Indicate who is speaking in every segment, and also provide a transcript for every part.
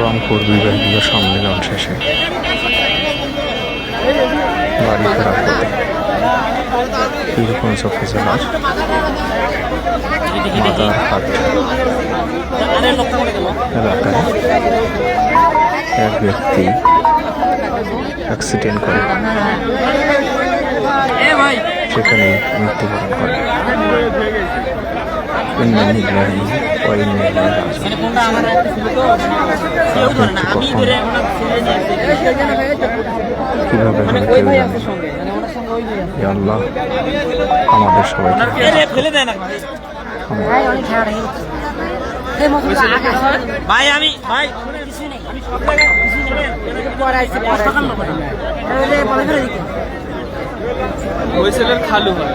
Speaker 1: রংপুর বিভাগীয় সম্মেলন শেষে বাড়ি ফেরার পথে এলাকায় এক ব্যক্তি অ্যাক্সিডেন্ট করে। সেখানে মৃত্যুবরণ করে। রাজিউন। তার মৃত্যু কখন কীভাবে হলো কেউ জানে আল্লাহ আমাদের সবাইকে
Speaker 2: ভাই
Speaker 3: আমি
Speaker 2: পরে আইছে, পরে ফেলে দিকে।
Speaker 3: ওই ছেলের খালু হয়।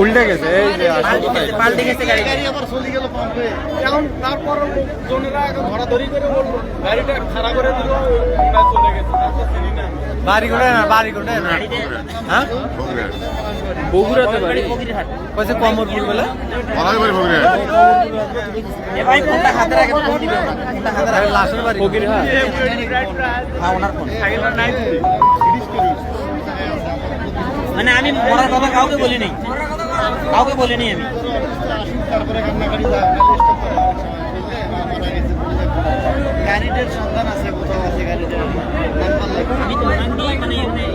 Speaker 4: উল্টে গেছে। এই যে
Speaker 3: পাল্টে গেছে গাড়ি
Speaker 4: এখন তারপর জনেরা ধরাধরি করে বলব গাড়িটা খারাপ করে দিল চলে গেছে তারপর চিনি না। বাড়ি না বাড়ি না? হ্যাঁ? বগুড়াতে বাড়ি? কইছে কমরপুর বলে?
Speaker 3: এ ভাই ফোনটা হাতে রাখে ফোন দিবে? ফোনটা হাতে রাখে
Speaker 4: লাশের বাড়ি। ফকির হ্যাঁ।
Speaker 3: হ্যাঁ ওনার ফোন মানে আমি মরার কথা কাউকে বলি নাই কাউকে বলিনি আমি।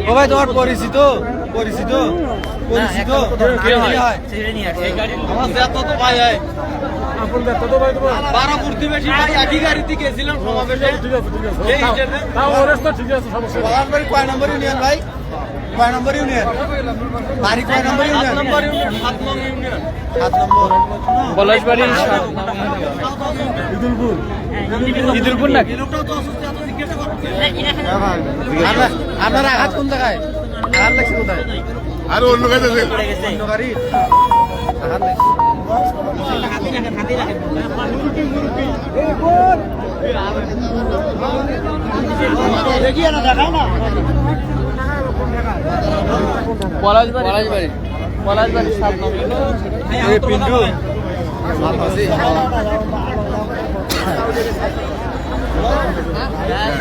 Speaker 4: ও ভাই তোমার পরিচিত? পরিচিত? পরিচিত?
Speaker 3: নিয়ে
Speaker 4: আমার তো ভাই হয় ভাই একই গাড়িতে গেছিলাম সমাবেশে। ঠিক আছে ঠিক আছে এই তাও ঠিক আছে সমস্যা কয় নম্বর ইউনিয়ন ভাই? কয় নম্বর ইউনিয়ন? বাড়ি কয় নম্বর ইউনিয়ন? সাত নম্বর ইউনিয়ন সাত নম্বর ইউনিয়ন। সাত নম্বর। পলাশবাড়ি ইদুলপুর। ইদুলপুর। না আপনার আঘাত কোন জায়গায়? আঘাত লাগছে কোথায়?
Speaker 5: আর অন্য।
Speaker 4: অন্য গাড়ি? আঘাত লাগছে।
Speaker 3: হাতে রাখে হাতে রাখে
Speaker 4: পলাশবাড়ি। পলাশবাড়ি। পলাশবাড়ি সাত নম্বর। পিন্টু। হ্যাঁ।